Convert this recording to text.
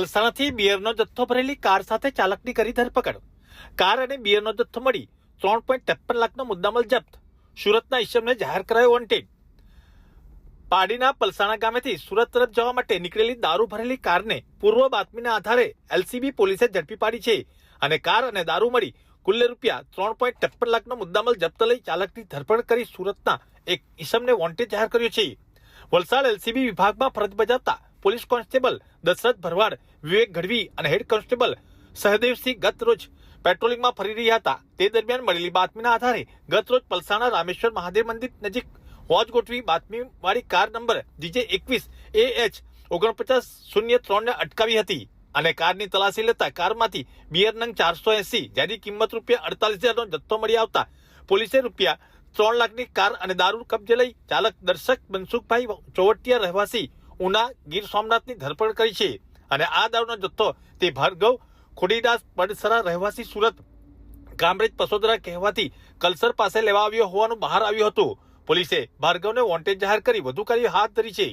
પલસાણાથી બિયરનો જથ્થો ભરેલી કાર સાથે ચાલકની કરી ધરપકડ. કાર અને બિયરનો જથ્થો મળી ત્રણ પોઈન્ટ ત્રેપન લાખનો મુદ્દામલ જપ્ત. સુરતના ઈસમને જાહેર કરાયો વોન્ટેડ. પાડીના પલસાણા ગામેથી સુરત તરફ જવા માટે નીકળેલી દારૂ ભરેલી કારને પૂર્વ બાતમીના આધારે એલસીબી પોલીસે ઝડપી પાડી છે અને કાર અને દારૂ મળી કુલ્લે રૂપિયા ત્રણ પોઈન્ટ ત્રેપન લાખનો મુદ્દામલ જપ્ત લઈ ચાલકની ધરપકડ કરી સુરતના એક ઈસમને વોન્ટેડ જાહેર કર્યો છે. વલસાડ એલસીબી વિભાગમાં ફરજ બજાવતા પોલીસ કોન્સ્ટેબલ દશરથ ભરવાડ, વિવેક ગઢવી અને હેડ કોન્સ્ટેબલ સહદેવસિંહ ગત રોજ પેટ્રોલિંગમાં ફરી રહ્યા હતા. તે દરમિયાન મળેલી બાતમીના આધારે ગત રોજ પલસાણા રામેશ્વર મહાદેવ મંદિર નજીક વોચ ગોઠવી બાતમી વાળી કાર નંબર જીજે એકવીસ એ એચ ઓગણપચાસ શૂન્ય ત્રણને અટકાવી હતી અને કારની તલાશી લેતા કારમાંથી બિયર નંગ ચારસો એસી, જેની કિંમત રૂપિયા અડતાલીસ હજારનો જથ્થો મળી આવતા પોલીસે રૂપિયા ત્રણ લાખની કાર અને દારૂ કબજે લઈ ચાલક દર્શક મનસુખભાઈ ચોવટિયા રહેવાસી ઉના ગીર સોમનાથની ધરપકડ કરી છે અને આ દારૂનો જથ્થો તે ભાર્ગવ ખોડીદાસ પડસરા રહેવાસી સુરત ગામરેજ પસોદરા કહેવાથી કલસર પાસે લેવા આવ્યો હોવાનું બહાર આવ્યું હતું. પોલીસે ભાર્ગવને વોન્ટેડ જાહેર કરી વધુ કાર્ય હાથ ધરી છે.